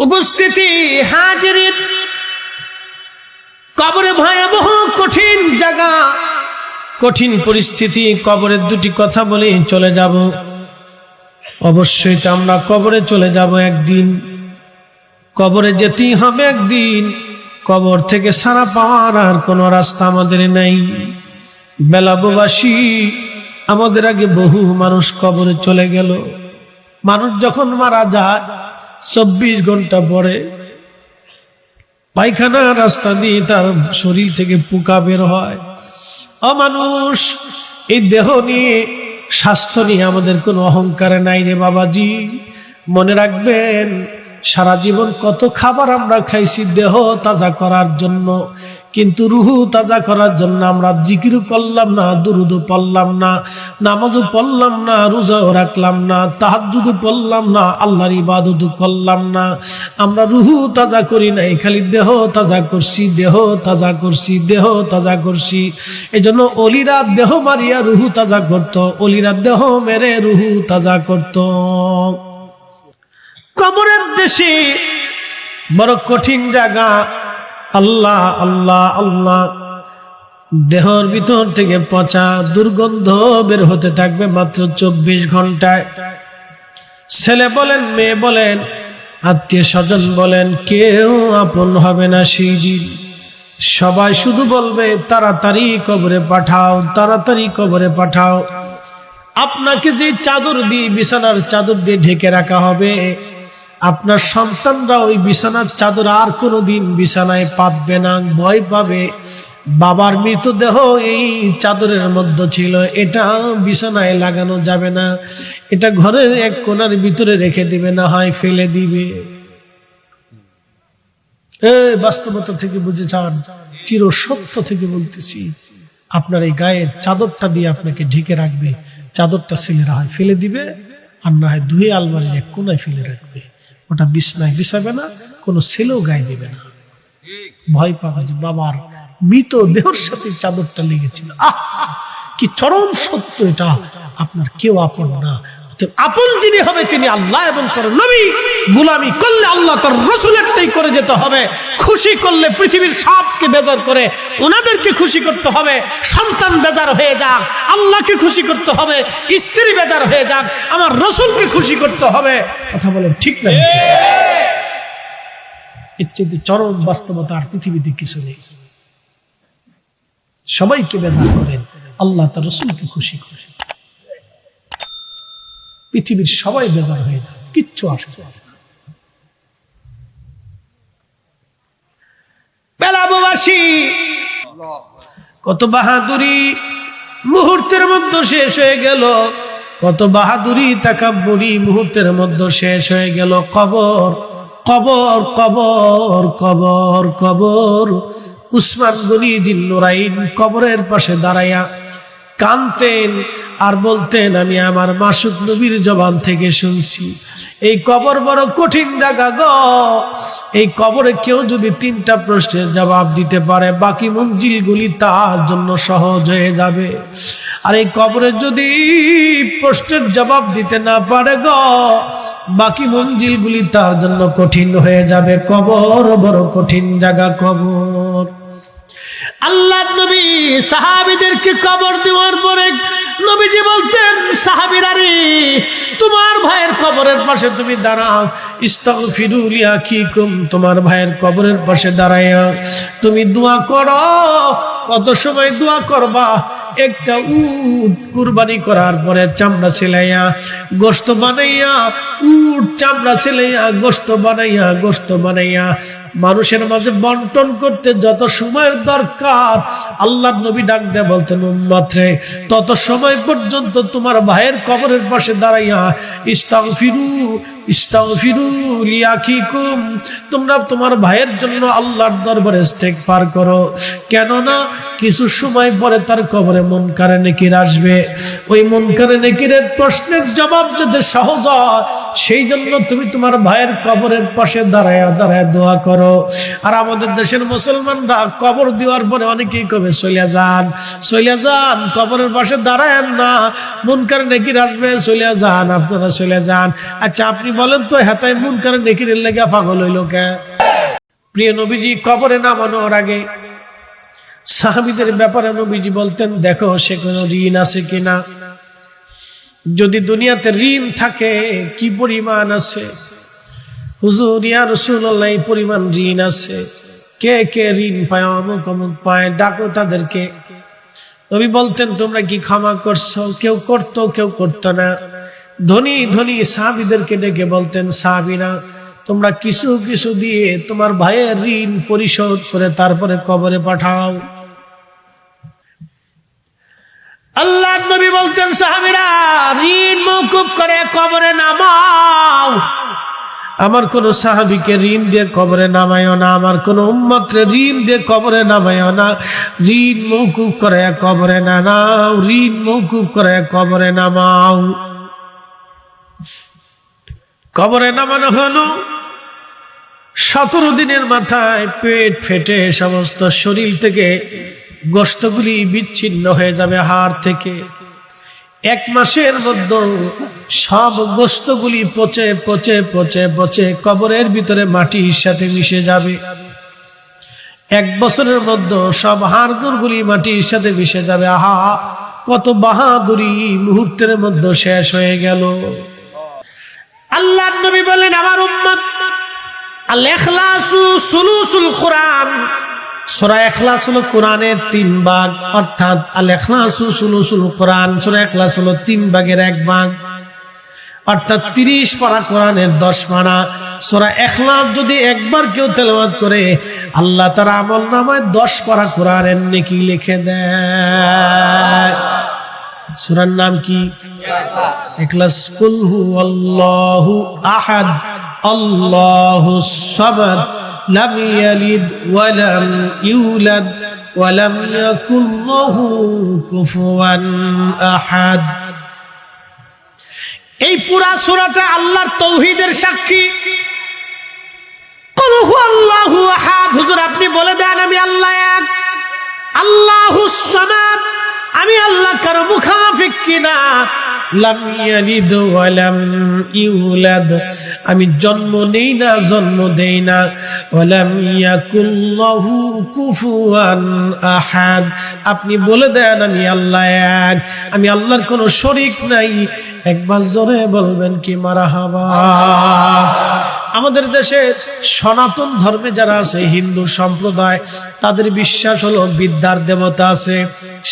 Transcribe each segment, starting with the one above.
উপস্থিতি হাজির। কবরে ভয়াবহ কঠিন জায়গা। কঠিন পরিস্থিতি, কবরের দুটি কথা বলে চলে যাব। অবশ্যই তো আমরা কবরে চলে যাব একদিন। কবরে যেতেই হবে একদিন। কবর থেকে সারা পাওয়ার আর কোনো রাস্তা আমাদের নাই। বেলাববাসী, আমাদের আগে বহু মানুষ কবরে চলে গেল। মানুষ যখন মারা যায় চব্বিশ ঘণ্টা পরে পায়খানা রাস্তা দিয়ে তার শরীর থেকে পোকা বের হয়। অমানুষ, এই দেহ নিয়ে স্বাস্থ্য নিয়ে আমাদের কোনো অহংকারে নাই রে বাবাজি। মনে রাখবেন, সারা জীবন কত খাবার আমরা খাইছি দেহ তাজা করার জন্য। কিন্তু রুহু তাজা করার জন্য আমরা জিকিরও করলাম না, দুরুদও পড়লাম না, নামাজও পড়লাম না, রোজাও রাখলাম না তাহাজুদও পড়লাম না, আল্লাহর ইবাদতও করলাম না। আমরা রুহু তাজা করি নাই, খালি দেহ তাজা করছি, দেহ তাজা করছি, দেহ তাজা করছি। এই জন্য অলিরা দেহ মারিয়া রুহু তাজা করত, অলিরা দেহ মেরে রুহু তাজা করত। কবরের দেশে বড় কঠিন জায়গা আল্লাহ আল্লাহ আল্লাহ। দেহর ভিতর থেকে পচা দুর্গন্ধ বের হতে থাকবে মাত্র চব্বিশ ঘন্টায়। ছেলে বলেন, মেয়ে বলেন, আত্মীয় স্বজন বলেন, কেউ আপন হবে না সেই দিন। সবাই শুধু বলবে, তাড়াতাড়ি কবরে পাঠাও, তাড়াতাড়ি কবরে পাঠাও। আপনাকে যে চাদর দিয়ে, বিছানার চাদর দিয়ে ঢেকে রাখা হবে আপনার সন্তানরা ওই বিছানার চাদর আর কোনো দিন বিছানায় পাতবে না, ভয় পাবে। বাবার মৃতদেহ এই চাদরের মধ্যে ছিল, এটা বিছানায় লাগানো যাবে না। এটা ঘরের এক কোণার ভিতরে রেখে দিবে, না হয় ফেলে দিবে। বাস্তবতা থেকে বুঝে যান চির সত্য থেকে বলতেছি, আপনার এই গায়ের চাদরটা দিয়ে আপনাকে ঢেকে রাখবে। চাদরটা ছেলেরা হয় ফেলে দিবে, আর না হয় ধুয়ে আলমারির এক কোনায় ফেলে রাখবে। ওটা বিছনায় বিছাবে না কোনো ছেলেও গায়ে দেবে না। ভয় পাওয়া যে বাবার মৃত দেহর সাথে চাদরটা লেগেছিল। আহ, কি চরম সত্য এটা। আপনার কেউ আপন না। আপন যিনি হবে, তিনি আল্লাহ এবং তার নবী। গুলামি করলে আল্লাহ তার রসুলেরটাই করে যেতে হবে। খুশি করলে পৃথিবীর সবকে বেজার করে ওনাদেরকে খুশি করতে হবে। সন্তান বেজার হয়ে যাক, আল্লাহকে খুশি করতে হবে। স্ত্রী বেজার হয়ে যাক, আমার রসুলকে খুশি করতে হবে। কথা বলেন ঠিক না? এর চেয়ে চরম বাস্তবতা আর পৃথিবীতে কিছু নেই। সবাইকে বেজার করেন, আল্লাহ তার রসুলকে খুশি করেন। পৃথিবীর সবাই বেজার হয়ে যায়, কিচ্ছু হবে বেলাববাসী, কত বাহাদুরি মুহূর্তের মধ্যে শেষ হয়ে গেল, কত বাহাদুরি তাকাব্বুরি মুহূর্তের মধ্যে শেষ হয়ে গেল, কবর কবর কবর কবর কবর। উসমান গনি জিন্নুরাইন কবরের পাশে দাঁড়াইয়া কানতেন আর বলতেন, আমি আমার মাসুক নবীর জবান থেকে শুনছি। এই কবর বড় কঠিন জায়গা গো। এই কবরে কেউ যদি তিনটা প্রশ্নের জবাব দিতে পারে, বাকি মঞ্জিলগুলি তার জন্য সহজ হয়ে যাবে। আর এই কবরে যদি প্রশ্নের জবাব দিতে না পারে গ, বাকি মঞ্জিলগুলি তার জন্য কঠিন হয়ে যাবে। কবর বড় কঠিন জায়গা কবর। আল্লাহ নবী সাহাবিদেরকে কবর দেওয়ার পরে নবীজি বলতেন সাহাবিরা রে তোমার ভাইয়ের কবরের পাশে তুমি দাঁড়াও। ইস্তাগফিরুলিয়া কিকুম তোমার ভাইয়ের কবরের পাশে দাঁড়াইয়া তুমি দোয়া করো। কত সময় দোয়া করবা? একটা উট কুরবানি করার পরে চামড়া ছেলাইয়া গোস্ত বানাইয়া, উট চামড়া ছেলাইয়া গোস্ত বানাইয়া গোস্ত বানাইয়া মানুষের মাঝে বন্টন করতে যত সময়ের দরকার আল্লাহ নবী ডাক দেয় বলতেন মাত্রে তত সময় পর্যন্ত তোমার ভাইয়ের কবরের পাশে দাঁড়াইয়া ইস্তাং ফিরু ফিরু লিয়াকিকুম, তোমরা তোমার ভাইয়ের জন্য আল্লাহর দরবারে ইস্তেগফার করো। কেননা কিছু সময় পরে তার কবরে মন কারে নেকির আসবে। ওই মন কারে নেকিরের প্রশ্নের জবাব যাতে সহজ হয়, সেই জন্য তুমি তোমার ভাইয়ের কবরের পাশে দাঁড়ায়া দাঁড়ায় দোয়া করো। করো আর আমাদের দেশের মুসলমানরা কবর দেওয়ার পরে অনেকেই কবে চলে যান? চলে যান, কবরের পাশে দাঁড়ায়েন না। মুনকার নেকির আসবে, চলে যান, আপনারা চলে যান। আচ্ছা আপনি বলেন তো হেতায় মুনকার নেকির লেগে পাগল হইল কে? প্রিয় নবীজি, কবরে নামানোর আগে সাহাবিদের ব্যাপারে নবীজি বলতেন, দেখো, সে কোনো ঋণ আছে কিনা? যদি দুনিয়াতে ঋণ থাকে, কি পরিমাণ আছে? হুজুর, ইয়া রাসূলুল্লাহ, এই পরিমাণ ঋণ আছে। কে কে ঋণ পায়, অমুক অমুক পায়, ডাকো তাদেরকে। নবী বলতেন, তোমরা কি ক্ষমা করছ? কেউ করতো কেউ করতো না। ধনী ধনী সাহাবিদেরকে ডেকে বলতেন, সাহাবিরা, তোমরা কিছু কিছু দিয়ে তোমার ভাইয়ের ঋণ পরিশোধ করে তারপরে কবরে পাঠাও। আল্লাহ নবী বলতেন, সাহাবিরা, ঋণ মৌকুব করে কবরে নামাও। আমার কোন সাহাবিকে ঋণ দিয়ে কবরে নামায়ও না, আমার কোন উম্মত্রে ঋণ দিয়ে কবরে নামায়ও না। ঋণ মৌকুব করে কবরে না নাও ঋণ মৌকুব করে কবরে নামাও। কবরে নামানো হলো সতেরো দিনের মাথায় পেট ফেটে সমস্ত শরীর থেকে গোস্তগুলি বিচ্ছিন্ন হয়ে যাবে, হাড় থেকে। এক মাসের মধ্যে সব গোস্তগুলি পচে পচে পচে পচে কবরের ভিতরে মাটির সাথে মিশে যাবে। এক বছরের মধ্যে সব হাড়গুড়গুলি মাটির সাথে মিশে যাবে। আহা, কত বাহাদুরি মুহূর্তের মধ্যে শেষ হয়ে গেল। আল্লাহ নবী বলেন, আমার উম্মত আল ইখলাসু সুলুসুল কোরআন। সূরা ইখলাস হলো কোরআনের তিন ভাগ, অর্থাৎ আল ইখলাসু সুলুসুল কোরআন, সূরা ইখলাস হলো তিন ভাগের এক ভাগ। অর্থাৎ তিরিশ পারা কোরআনের দশ পারা। সূরা ইখলাস যদি একবার কেউ তেলাওয়াত করে, আল্লাহ তার আমল নামায় দশ পারা কোরআনের নেকি লিখে দেয়। সূরার নাম কি? ইখলাস কুল হু আল্লাহু আহাদ, আল্লাহু সামাদ ওয়া লাম ইউলাদ ওয়া লাম ইয়াকুল লাহু কুফুয়ান আহাদ এই পুরা সূরাটা আল্লাহর তৌহিদের সাক্ষী। আল্লাহু আহাদ হুজুর, আপনি বলে দেন, আমি আল্লাহ এক। আল্লাহু সামাদ। আমি আল্লাহ কারও মুখাফিক কিনা? আমি জন্ম নেই না, জন্ম দেই না। আপনি বলে দেন, আমি আল্লাহ এক। আমি আল্লাহর কোনো শরিক নাই। একবার জোরে বলবেন কি, মারাহাবা। আমাদের দেশে সনাতন ধর্মে যারা আছে, হিন্দু সম্প্রদায়, তাদের বিশ্বাস হলো বিদ্যার দেবতা আছে।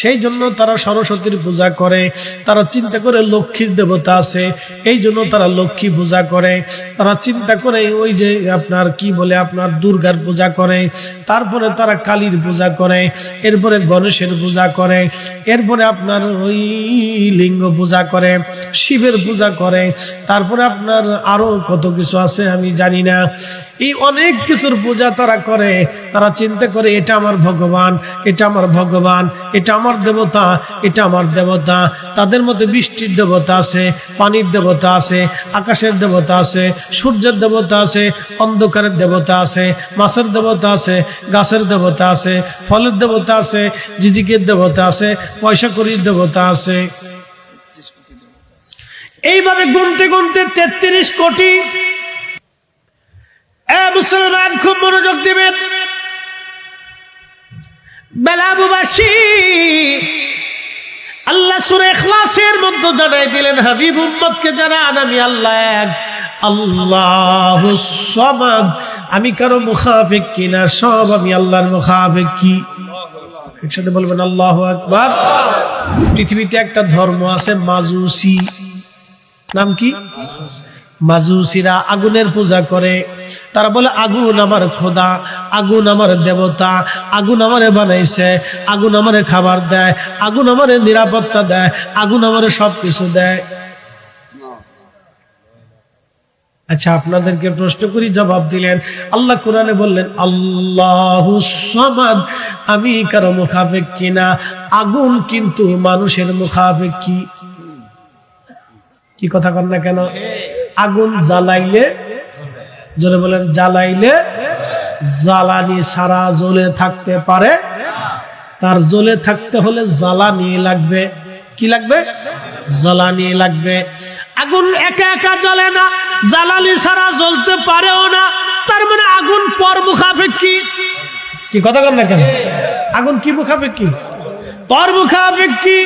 সেই জন্য তারা সরস্বতীর পূজা করে, তারা চিন্তা করে লক্ষ্মীর দেবতা আছে। এই জন্য তারা লক্ষ্মী পূজা করে, তারা চিন্তা করে ওই যে আপনার কি বলে, আপনার দুর্গার পূজা করে, তারপরে তারা কালীর পূজা করে, এরপরে গণেশের পূজা করে, এরপরে আপনার ওই লিঙ্গ পূজা করে, শিবের পূজা করে, তারপরে আপনার আরও কত কিছু আছে আমি জানি না। এই অনেক কিছুর পূজা তারা করে। তারা চিন্তা করে, এটা আমার ভগবান, এটা আমার ভগবান, এটা আমার দেবতা, এটা আমার দেবতা। তাদের মধ্যে বৃষ্টির দেবতা আছে, পানির দেবতা আছে, আকাশের দেবতা আছে, সূর্যের দেবতা আছে, অন্ধকারের দেবতা আছে, মাছের দেবতা আছে, গাছের দেবতা আছে, ফলের দেবতা আছে, রিজিকের দেবতা আছে পয়সা করির দেবতা আছে। এইভাবে গুনতে গুনতে তেত্রিশ কোটি মুসলমান, খুব মনোযোগ দিবেন। মধ্যে জানাই দিলেন আমি আল্লাহ আমি কারও মুখাফিক কিনা সব আমি আল্লাহর মুখাফিক কি? একসাথে বলবেন, আল্লাহ আকবার। পৃথিবীতে একটা ধর্ম আছে, মাজুসি। নাম কি? মাজুসিরা আগুনের পূজা করে। তারা বলে, আগুন আমার খোদা, আগুন আমার দেবতা, আগুন আমারে বানাইছে, আগুন আমারে খাবার দেয়, আগুন আমারে নিরাপত্তা দেয়, আগুন আমারে সব কিছু দেয়। আচ্ছা আপনাদেরকে প্রশ্ন করি, জবাব দিলেন। আল্লাহ কোরআনে বললেন, আল্লাহ আমি কারও মুখাফেক কিনা আগুন কিন্তু মানুষের মুখাফেক কি কি কথা কর না কেন? আগুন জ্বালাইলে, জোরে বলেন, জ্বালাইলে জ্বালানি সারা জ্বলে থাকতে পারে। তার জ্বলে থাকতে হলে জ্বালানি লাগবে। কি লাগবে? জ্বালানি লাগবে। আগুন একা একা জ্বলে না, জ্বালানি ছাড়া জ্বলতে পারেও না। তার মানে আগুন পর মুখাপেক্ষী। কি কথা কন না কেন? আগুন কি মুখাপেক্ষী? পর মুখাপেক্ষী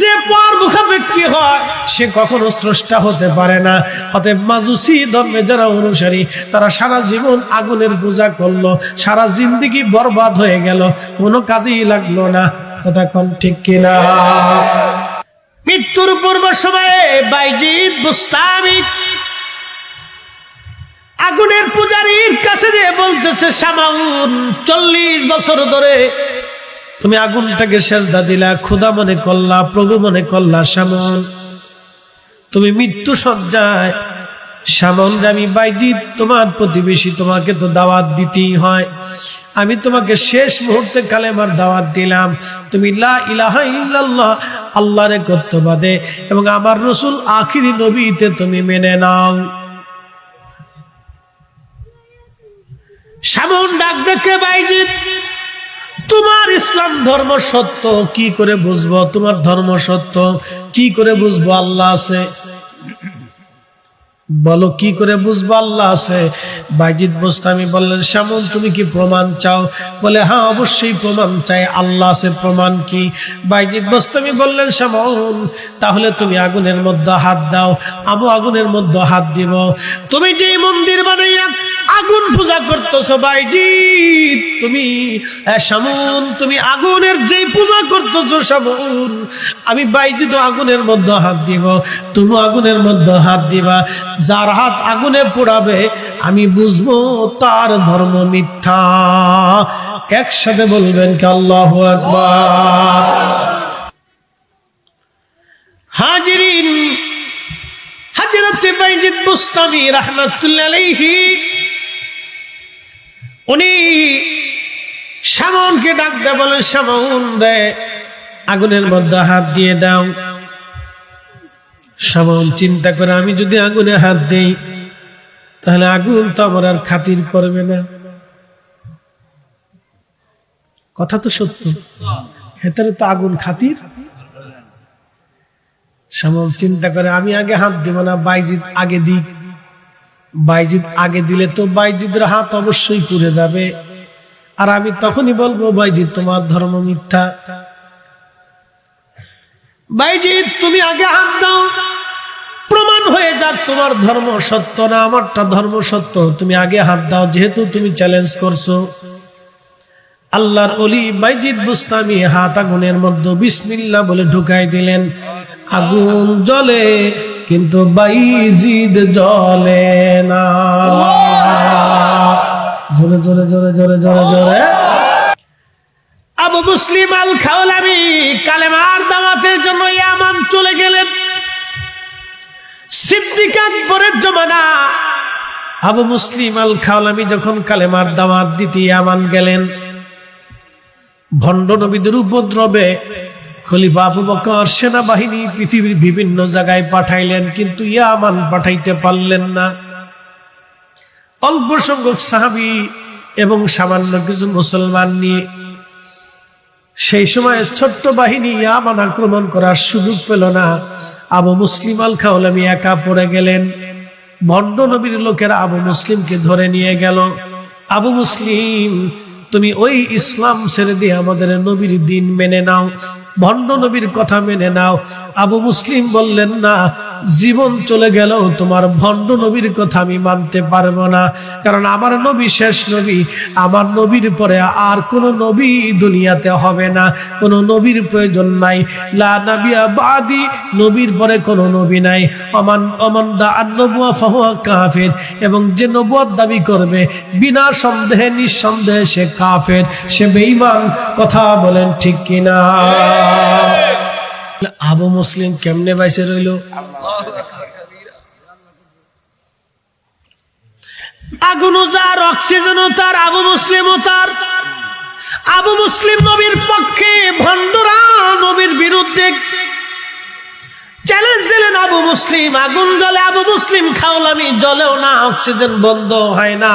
যে পর মুখাপেক্ষী হয়, সে কখনো স্রষ্টা হতে পারে না। অতএব মাজুসি ধর্মে যারা অনুসারী, তারা সারা জীবন আগুনের পূজা করল, সারা জিন্দিগি বরবাদ হয়ে গেল, কোনো কাজেই লাগল না। কথা কন ঠিক কিনা? মৃত্যুর পূর্ব সময়ে বাইজিৎ বুস্তামি আগুনের পূজারীর কাছে যে বলতেছে, সামাউন চল্লিশ বছর ধরে তুমি আগুনটাকে সেজদা দিলা ক্ষুদা মনে করলা, প্রভু মনে করলা সামন। তুমি মৃত্যু সজ্জায় সামন আমি বাইজিৎ তোমার প্রতিবেশী তোমাকে তো দাওয়াত দিতেই হয়। আমি তোমাকে শেষ মুহূর্তে কালেমার দাওয়াত দিলাম। তুমি লা ইলাহা ইল্লাল্লাহ, আল্লাহরে কর্তবাদে এবং আমার রসুল আখিরি নবীতে তুমি মেনে নাও। সামন ডাক দেখে বাইজিৎ তোমার ইসলাম ধর্ম সত্য? কি করে বুঝব? তোমার ধর্ম সত্য? কি করে বুঝব আল্লাহ আছে? বলো, কি করে বুঝব আল্লাহ আছে? বাইজিৎ বোস্তামি বললেন, শ্যামল, তুমি কি প্রমাণ চাও? বলে হ্যাঁ অবশ্যই প্রমাণ চাই। আল্লাহ আছে, প্রমাণ কি? বাইজিৎ বোস্তামি বললেন, শ্যামল, তাহলে তুমি আগুনের মধ্যে হাত দাও। আমও আগুনের মধ্যে হাত দিব। তুমি যে মন্দির বানাইয়া আগুন পূজা করতেছো বাইজিৎ তুমি শ্যামন তুমি আগুনের যে পূজা করতেছো শ্যামন আমি বাইজিৎ আগুনের মধ্যে হাত দিব, তুমি আগুনের মধ্যে হাত দিবা, যার হাত আগুনে পোড়াবে, আমি বুঝব তার ধর্ম মিথ্যা। একসাথে বলবেন কি আল্লাহ আকবার। হাজিরিন, হাজরতে বাইজিদ বুস্তামি রাহমাতুল্লাহ আলাইহি উনি শামনকে ডাক দে বলেন শামন রে, আগুনের মধ্যে হাত দিয়ে দাও। সামন চিন্তা করে, আমি যদি আগুনে হাত দেই, তাহলে আগুন তো আমার আর খাতির করবে না। কথা তো সত্য। ভেতরে তো আগুন খাতির। সামন চিন্তা করে, আমি আগে হাত দিব না বাইজিৎ আগে দিক। বাইজিৎ আগে দিলে তো বাইজিদের হাত অবশ্যই পুড়ে যাবে। আর আমি তখনই বলব বাইজিৎ তোমার ধর্ম মিথ্যা। বাইজিৎ তুমি আগে হাত দাও। প্রমাণ হয়ে যাক তোমার ধর্ম সত্য না, আমারটা ধর্ম সত্য। তুমি আগে হাত দাও, যেহেতু তুমি চ্যালেঞ্জ করছ। আল্লাহর অলি বাইজিদ বুস্তামি হাত আগুনের মধ্যে বিসমিল্লা বলে ঢুকাই দিলেন। আগুন জ্বলে কিন্তু বাইজিদ জ্বলে না। জোরে জোরে জোরে জোরে জোরে জোরে। আবু মুসলিম আল খাওলামি কালেমার দাওয়াতের জন্য ইয়ামান চলে গেলেন। সিদ্দিক আকবরের জমানা আবু মুসলিম আল খাওলামি যখন কালেমার দাওয়াত দিতে ইয়ামান গেলেন, ভণ্ড নবীদের উপদ্রবে খলিফা আবু বকর সেনাবাহিনী পৃথিবীর বিভিন্ন জায়গায় পাঠাইলেন, কিন্তু ইয়ামান পাঠাইতে পারলেন না। অল্প সংখ্যক সাহাবি এবং সামান্য কিছু মুসলমান নিয়ে সেই সময় ছোট্ট বাহিনী ইয়ামান আক্রমণ করার সুযোগ পেল না। আবু মুসলিম আল খাওলামি একা পড়ে গেলেন। ভণ্ড নবীর লোকেরা আবু মুসলিমকে ধরে নিয়ে গেল। আবু মুসলিম, তুমি ওই ইসলাম ছেড়ে দিয়ে আমাদের নবীর দিন মেনে নাও। ভণ্ড নবীর কথা মেনে নাও। আবু মুসলিম বললেন না জীবন চলে গেল, তোমার ভণ্ড নবীর কথা আমি মানতে পারব না। কারণ আমার নবী শেষ নবী, আমার নবীর পরে আর কোন নবী দুনিয়াতে হবে না, কোন নবীর প্রয়োজন নাই। লা নাবিয়া বাদি, নবীর পরে কোন নবী নাই। অমান অমান দা আর নবুয়া ফাহুয়া কাফের, এবং যে নবুয়ার দাবি করবে, বিনা সন্দেহে, নিঃসন্দেহে সে কাফের, সে বেঈমান, কথা বলেন ঠিক কিনা? আবু মুসলিম কেমনে বাইসে রইল? আগুনও তার অক্সিজেনও তার, আবু মুসলিমও তার। আবু মুসলিম নবীর পক্ষে ভণ্ডরা নবীর বিরুদ্ধে চ্যালেঞ্জ দিলেন আবু মুসলিম। আগুন জলে আবু মুসলিম, খাওলামি জলেও না, অক্সিজেন বন্ধ হয় না।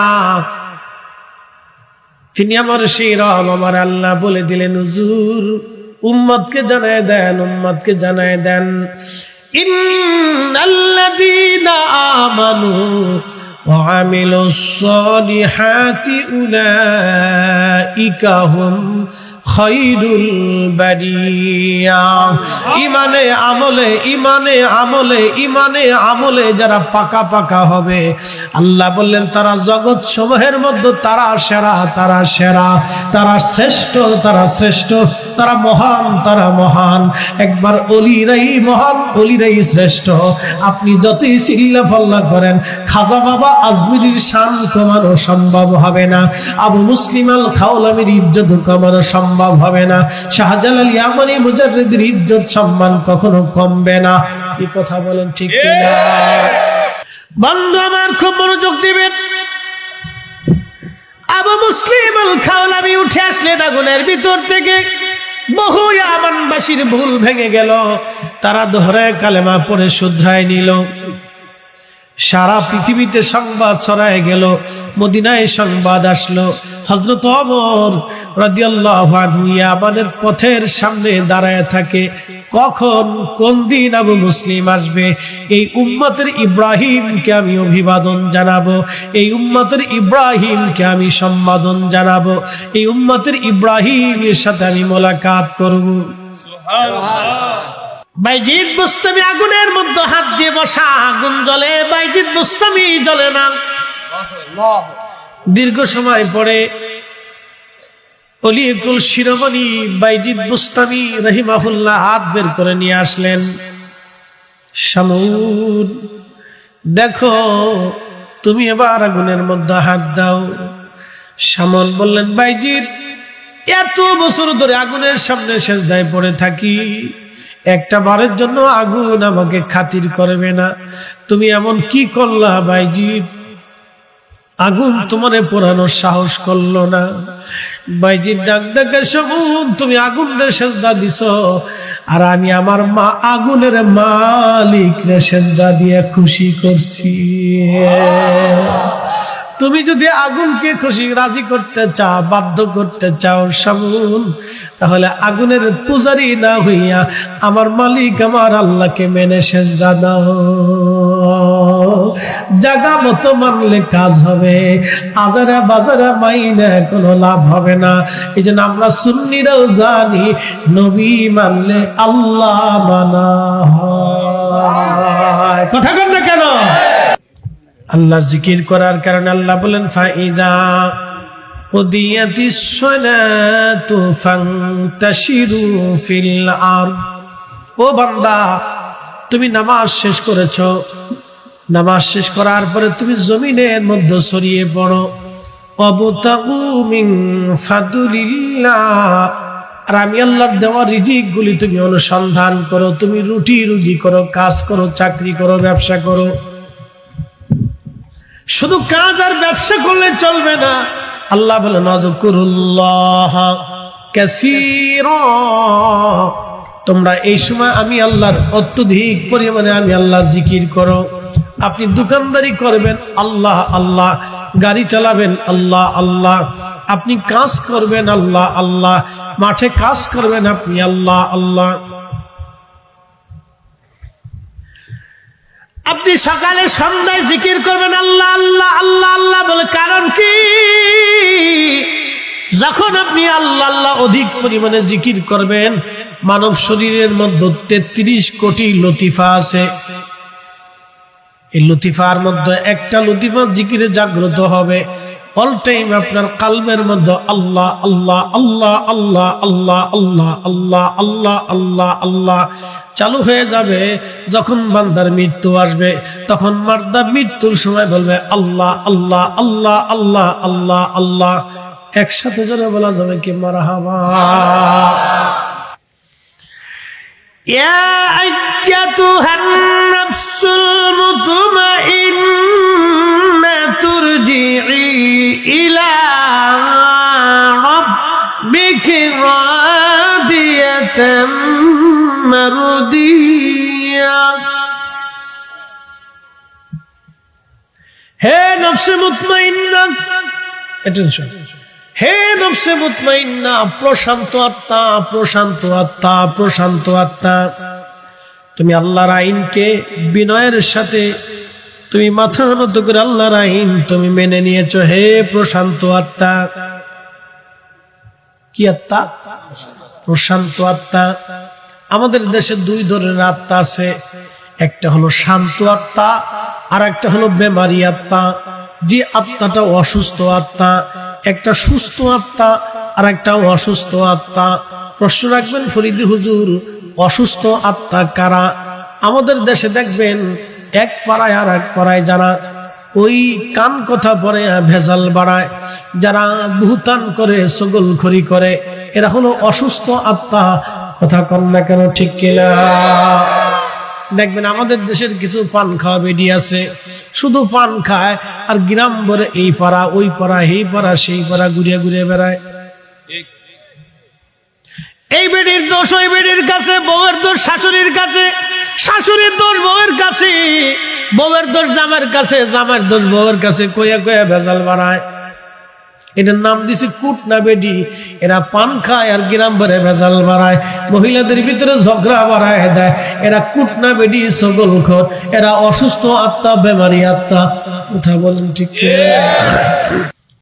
তিনি আমার সেই রব আমার আল্লাহ বলে দিলেন, হুজুর উম্মদকে জানায় দেন উম্মদকে জানায় দেন। ইন্নাল্লাযীনা আমানু ওয়া আমিলুস সালিহাতি খৈরুল বারিয়া। ইমানে আমলে ইমানে আমলে ইমানে আমলে যারা পাকা পাকা হবে, আল্লাহ বললেন, তারা জগৎ সমূহের মধ্যে তারা সেরা তারা সেরা। তারা শ্রেষ্ঠ তারা শ্রেষ্ঠ, তারা মহান তারা মহান। একবার অলিরাই মহান, অলিরাই শ্রেষ্ঠ। আপনি যতই চিল্লা ফাল্লা করেন, খাজা বাবা আজমিরির শান কমানো সম্ভব হবে না। আবু মুসলিম আল খাওলামির ইজ্জত কমানো সম্ভব হবে না। শাহজালাল ইয়ামানি মুজাররিদের ইজ্জত সম্মান কখনো কমবে না। এই কথা বলেন ঠিক কিনা? খুব মনোযোগ দিবেন। আবু মুসলিম আল উঠে ভিতর থেকে বহু ইয়ামানবাসীর ভুল ভেঙে গেল। তারা দোহরায় কালেমা পড়ে শুধরায় নিল। সারা পৃথিবীতে সংবাদ ছড়ায় গেল। মদিনায় সংবাদ আসলো। হজরত অমর ইয়ামানের পথের সামনে দাঁড়ায় থাকে। কখন কোন দিন আবু মুসলিম আসবে? এই উম্মতের ইব্রাহিমকে আমি অভিবাদন জানাব। এই উম্মতের ইব্রাহিমকে আমি সম্বোধন জানাব। এই উম্মতের ইব্রাহিমের সাথে আমি মোলাকাত করব। বাইজিদ বুস্তামি আগুনের মধ্যে হাত দিয়ে বসা আগুন জ্বলে বাইজিদ বুস্তামি জ্বলে না। দীর্ঘ সময় পরে অলিকুল শিরোমণি বাইজিদ বুস্তামি রহিমাহুল্লাহ হাত বের করে নিয়ে আসলেন। শামুন, দেখো, তুমি এবার আগুনের মধ্যে হাত দাও। শামন বললেন, বাইজিদ, এত বছর ধরে আগুনের সামনে শেষ দায় পড়ে থাকি। একটা বারের জন্য আগুন আমাকে খাতির করবে না। তুমি এমন কি করলা বাইজিৎ আগুন তোমারে পোড়ানোর সাহস করল না। বাইজির ডাক ডাকে সগুন তুমি আগুনের সেজদা দিছ। আর আমি আমার মা আগুনের মালিক রে সেজদা দিয়ে খুশি করছি। তুমি যদি আগুনকে খুশি রাজি করতে চাও, বাধ্য করতে চাও সামুন তাহলে আগুনের পূজারি না হইয়া আমার মালিক আমার আল্লাহকে মেনে সেজদা দাও। জাগা মতো মানলে কাজ হবে, আজারা বাজারা মাইনে কোনো লাভ হবে না। এই জন্য আমরা সুন্নিরাও জানি, নবী মানলে আল্লাহ মানা হয়। কথা কন না কেন? আল্লাহ জিকির করার কারণে আল্লাহ বলেন, ফাইদা উদিয়াতি সলাতু ফান্তাশিরু ফিল আরদ। ও বান্দা, তুমি নামাজ শেষ করেছ। নামাজ শেষ করার পরে তুমি জমিনের মধ্যে ছড়িয়ে পড়ো। আর আমি আল্লাহর দেওয়া রিজিক গুলি তুমি অনুসন্ধান করো। তুমি রুটি রুজি করো, কাজ করো, চাকরি করো, ব্যবসা করো। শুধু কাজ আর ব্যবসা করলে চলবে না। আল্লাহ বলে নজকুরুল্লাহ তোমরা এই সময় আমি আল্লাহর অত্যধিক পরিমাণে আমি আল্লাহ জিকির করো। আপনি দোকানদারি করবেন, আল্লাহ আল্লাহ। গাড়ি চালাবেন, আল্লাহ আল্লাহ। আপনি কাজ করবেন, আল্লাহ আল্লাহ। মাঠে কাজ করবেন, আপনি আল্লাহ আল্লাহ। আপনি সকালে সন্ধ্যায় জিকির করবেন, আল্লাহ আল্লাহ আল্লাহ আল্লাহ বলে, কারণ কি? যখন আপনি আল্লাহ আল্লাহ অধিক পরিমাণে জিকির করবেন, মানব শরীরের মধ্যে তেত্রিশ কোটি লতিফা আছে। এই লতিফার মধ্যে একটা লতিফা জিকিরে জাগ্রত হবে। অল টাইম আপনার কালবের মধ্যে আল্লাহ আল্লাহ আল্লাহ আল্লাহ আল্লাহ আল্লাহ আল্লাহ আল্লাহ আল্লাহ আল্লাহ চালু হয়ে যাবে যখন বান্দার মৃত্যু আসবে তখন মার্দা মৃত্যুর সময় বলবে আল্লাহ আল্লাহ আল্লাহ আল্লাহ আল্লাহ আল্লাহ একসাথে জোরে বলা যাবে কি মারহাবা يا أيتها النفس المطمئنة ربك راضية مرضية হে নফসে মুতমাইন্না অ্যাটেনশন হে নফসে মুতমাইন্না প্রশান্ত আত্মা প্রশান্ত আত্মা প্রশান্ত আত্মা তুমি আল্লাহর আইনকে বিনয়ের সাথে তুমি মাথা নত করে আল্লাহর আইন তুমি মেনে নিয়েছো হে প্রশান্ত আত্মা কি আত্মা? প্রশান্ত আত্মা। আমাদের দেশে দুই ধরনের আত্মা আছে। একটা হলো শান্ত আত্মা আর একটা হলো বেমারি আত্মা। যে আত্মাটা অসুস্থ আত্মা, একটা সুস্থ আত্মা আর একটা অসুস্থ আত্মা। প্রশ্ন রাখবেন, ফরিদি হুজুর, অসুস্থ আত্মা কারা? আমাদের দেশে দেখবেন, এক পাড়ায় আর এক পাড়ায় যারা ওই কান কথা পরে ভেজাল বাড়ায়, যারা ভুতান করে সগল খড়ি করে, এরা হলো অসুস্থ আত্মা। কথা কন না কেন, ঠিক কিনা? দেখবেন আমাদের দেশের কিছু পান খাওয়া বেডি আছে, শুধু পান খায়, আর গ্রাম ভরে এই পাড়া, ওই পাড়া এই পাড়া, সেই পাড়া, ঘুরিয়ে ঘুরিয়ে বেড়ায়। এই বেডির দোষ, ওই বেডির কাছে, বউয়ের দোষ, শাশুড়ির কাছে শাশুড়ির দোষ বউয়ের কাছে, বউয়ের দোষ জামার কাছে, জামার দোষ বউয়ের কাছে কইয়া কইয়া ভেজাল বাড়ায়। এটার নাম দিছে কুট না বেডি এরা পান খায় আর গ্রাম ভরে ভেজাল বাড়ায়। মহিলাদের ভিতরে ঝগড়া বাড়ায় দেয়। এরা কুট না বেডি সগল খর। এরা অসুস্থ আত্মা, বেমারি আত্মা। কথা বলেন ঠিক?